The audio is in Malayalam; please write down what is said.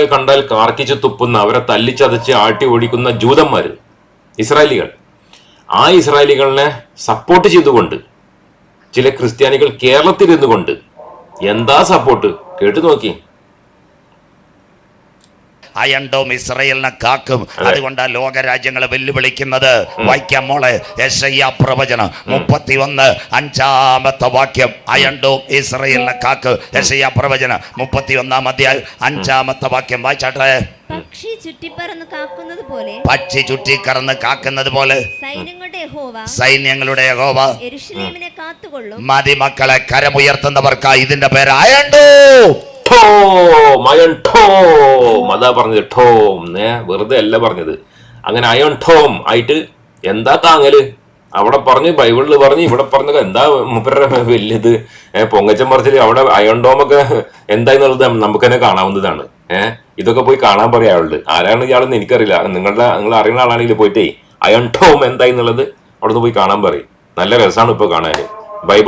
ക്രിസ്ത്യാനികളെ കണ്ടാൽ കാർക്കിച്ച് തുപ്പുന്ന അവരെ തല്ലിച്ചതച്ച് ആട്ടി ഓടിക്കുന്ന ജൂതന്മാർ ഇസ്രായേലികൾ. ആ ഇസ്രായേലികളെ സപ്പോർട്ട് ചെയ്തുകൊണ്ട് ചില ക്രിസ്ത്യാനികൾ കേരളത്തിൽ ഇരുന്നുകൊണ്ട് എന്താ സപ്പോർട്ട് കേട്ടു നോക്കി അയണ്ടോം ഇസ്രയേലിനെ കാക്കും. അതുകൊണ്ട് ലോകരാജ്യങ്ങളെ വെല്ലുവിളിക്കുന്നത്. വായിക്കാം മോളെ. യശയ്യ പ്രവചനം. മുപ്പത്തി ഒന്ന് അഞ്ചാമത്തെ വാക്യം. അയണ്ടോം ഇസ്രയേലിനെ കാക്ക്. യശയ്യ പ്രവചനം. മുപ്പത്തി ഒന്നാം അധ്യായം അഞ്ചാമത്തെ വാക്യം. വായിച്ചാട്ടെ പക്ഷി ചുറ്റി കാക്കുന്നത് പോലെ പക്ഷി ചുറ്റിക്കറന്ന് കാക്കുന്നത് പോലെ സൈന്യങ്ങളുടെ യഹോവ സൈന്യങ്ങളുടെ യഹോവ എരുഷലേമിനെ കാത്തുകൊള്ളും. മതിമക്കളെ കരമുയർത്തുന്നവർക്കായി ഇതിന്റെ പേര്. അയണ്ടോ ടോം അയൺ ടോം അതാ പറഞ്ഞത് ടോം ഏ വെറുതെ അല്ല പറഞ്ഞത്. അങ്ങനെ അയൺ ടോം ആയിട്ട് എന്താ താങ്ങൽ? അവിടെ പറഞ്ഞു ബൈബിളിൽ പറഞ്ഞു ഇവിടെ പറഞ്ഞു എന്താ മുപ്പര വലിയത്? പൊങ്ങച്ചൻ പറച്ചിൽ അവിടെ ഒക്കെ എന്താന്നുള്ളത് നമുക്ക് തന്നെ കാണാവുന്നതാണ്. ഏഹ് ഇതൊക്കെ പോയി കാണാൻ പറയാ അയാളോട് ആരാണ് ഇയാളെന്ന് എനിക്കറിയില്ല. നിങ്ങളുടെ നിങ്ങൾ അറിയുന്ന ആളാണെങ്കിൽ പോയിട്ടേ അയൺ ടോം എന്താന്നുള്ളത് അവിടെ നിന്ന് പോയി കാണാൻ പറയും. നല്ല രസമാണ് ഇപ്പൊ കാണാൻ ബൈബിൾ